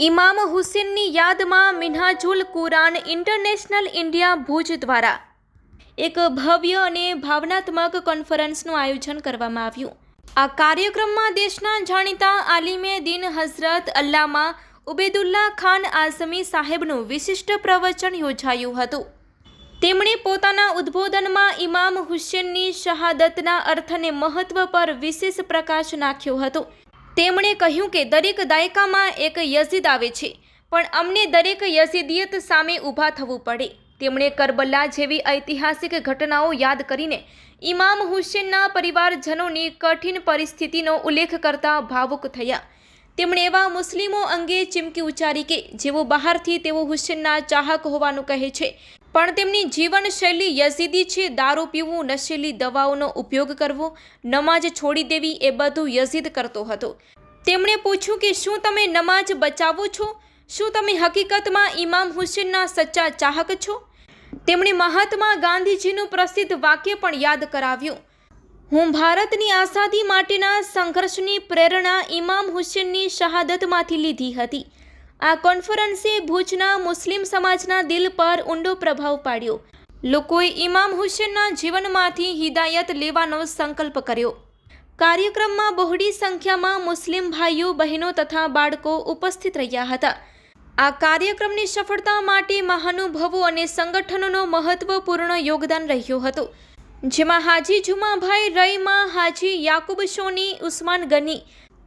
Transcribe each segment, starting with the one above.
ઇમામ હુસેનની યાદમાં Minhajul Quran international India Bhuj દ્વારા એક ભવ્ય અને ભાવનાત્મક કોન્ફરન્સનું આયોજન કરવામાં આવ્યું. આ કાર્યક્રમમાં દેશના જાણીતા આલિમે દિન હઝરત અલ્લામા ઉબેદુલ્લા ખાન આઝમી સાહેબનું વિશિષ્ટ પ્રવચન યોજાયું હતું. તેમણે પોતાના ઉદ્બોધનમાં ઇમામ હુસેનની શહાદતના અર્થને મહત્વ પર વિશેષ પ્રકાશ નાખ્યો હતો. તેમણે કહ્યું કે દરેક દાયકામાં એક યઝીદ આવે છે, પણ અમને દરેક યઝીદિયત સામે ઊભા થવું પડે. તેમણે કરબલા જેવી ઐતિહાસિક ઘટનાઓ યાદ કરીને ઇમામ હુસેનના પરિવારજનોની કઠિન પરિસ્થિતિનો ઉલ્લેખ કરતા ભાવુક થયા. તેમણે એવા મુસ્લિમો અંગે ચીમકી ઉચ્ચારી કે જેઓ બહારથી તેઓ હુસેનના ચાહક હોવાનું કહે છે. પણ તેમની જીવનશૈલી યઝીદી છે. દારૂ પીવું, નશીલી દવાઓનો ઉપયોગ કરવો નમાજ છોડી દેવી એ બધું યઝીદ કરતો હતો. તેમણે પૂછ્યું કે શું તમે નમાજ બચાવો છો? શું તમે હકીકતમાં ઇમામ હુસેનના સચ્ચા ચાહક છો? તેમણે મહાત્મા ગાંધીજીનું પ્રસિદ્ધ વાક્ય પણ યાદ કરાવ્યું. હું ભારતની આઝાદી માટેના સંઘર્ષની પ્રેરણા ઇમામ હુસેનની શહાદતમાંથી લીધી હતી. આ કોન્ફરન્સે ભુજના મુસ્લિમ સમાજના દિલ પર ઊંડો પ્રભાવ પાડ્યો. લોકોએ ઇમામ હુસેનના જીવનમાંથી હિદાયત લેવાનો સંકલ્પ કર્યો. કાર્યક્રમમાં બહોળી સંખ્યામાં મુસ્લિમ ભાઈઓ, બહેનો તથા બાળકો ઉપસ્થિત રહ્યા હતા. આ કાર્યક્રમની સફળતા માટે મહાનુભવો અને સંગઠનોનો મહત્વપૂર્ણ યોગદાન રહ્યું હતું. જેમાં હાજી જુમાભાઈ, રઈમાં હાજી, યાકુબ સોની, ઉસ્માન ગની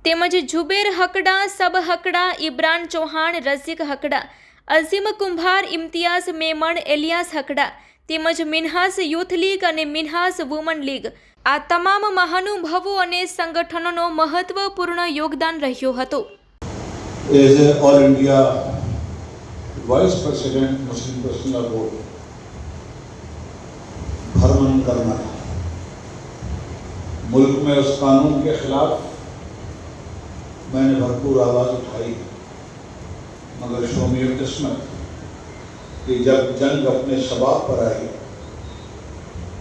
તેમજ જુબેર હકડા સબ હકડા ઇબ્રાન ચૌહાણ રઝીક હકડા અઝીમ કુંભાર ઇમ્તિયાઝ મેમણ એલિયાસ હકડા તેમજ મિન્હાસ યુથ લીગ અને મિન્હાસ વુમન લીગ આ તમામ મહાનુભવો અને સંગઠનોનો મહત્વપૂર્ણ યોગદાન રહ્યું હતું as a All India Vice President Muslim Personal Board भ्रमण करना था मुल्क में उस कानून के खिलाफ میں نے بھرپور آواز اٹھائی، مگر شومی قسمت کہ جب جنگ اپنے ثباب پر آئی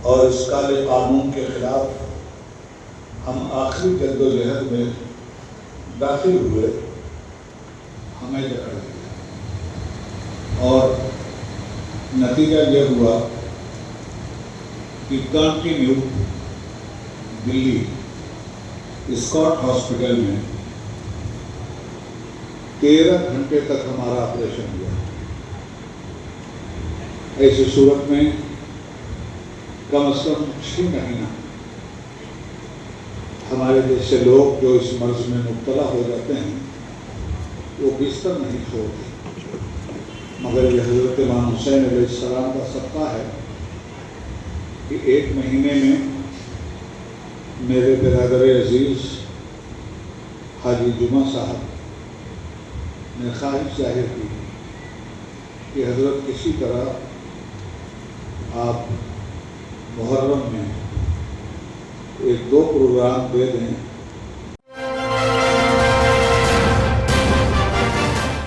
اور اس کالے قانون کے خلاف ہم آخری جد و جہد میں داخل ہوئے، ہمیں جکڑ دیا۔ اور نتیجہ یہ ہوا کہ کنٹینیو دلی اسکاٹ ہاسپٹل میں تیرہ گھنٹے تک ہمارا آپریشن ہوا۔ ایسی صورت میں کم از کم چھ مہینہ ہمارے جیسے لوگ جو اس مرض میں مبتلا ہو جاتے ہیں، وہ بستر نہیں چھوڑتے۔ مگر یہ حضرت امام حسین علیہ السلام کا صدقہ ہے کہ ایک مہینے میں میرے برادر عزیز حاجی جمعہ صاحب میں خواہش ظاہر کی کہ حضرت کسی طرح آپ محرم میں ایک دو پروگرام دے دیں